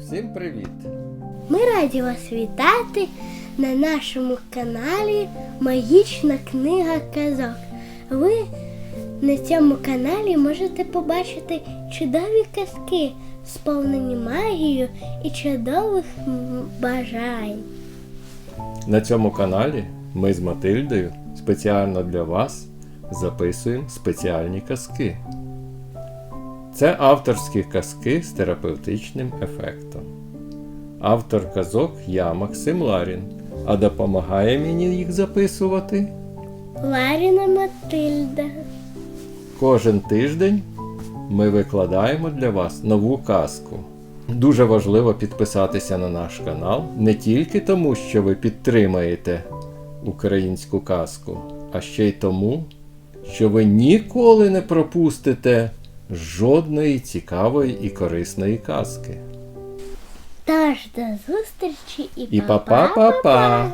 Всім привіт! Ми раді вас вітати на нашому каналі Магічна книга казок. Ви на цьому каналі можете побачити чудові казки, сповнені магією і чудових бажань. На цьому каналі ми з Матильдою спеціально для вас записуємо спеціальні казки. Це авторські казки з терапевтичним ефектом. Автор казок я Максим Ларін, а допомагає мені їх записувати Ларіна Матильда. Кожен тиждень ми викладаємо для вас нову казку. Дуже важливо підписатися на наш канал не тільки тому, що ви підтримаєте українську казку, а ще й тому, що ви ніколи не пропустите жодної цікавої і корисної казки. Тож до зустрічі і, І па-па-па-па!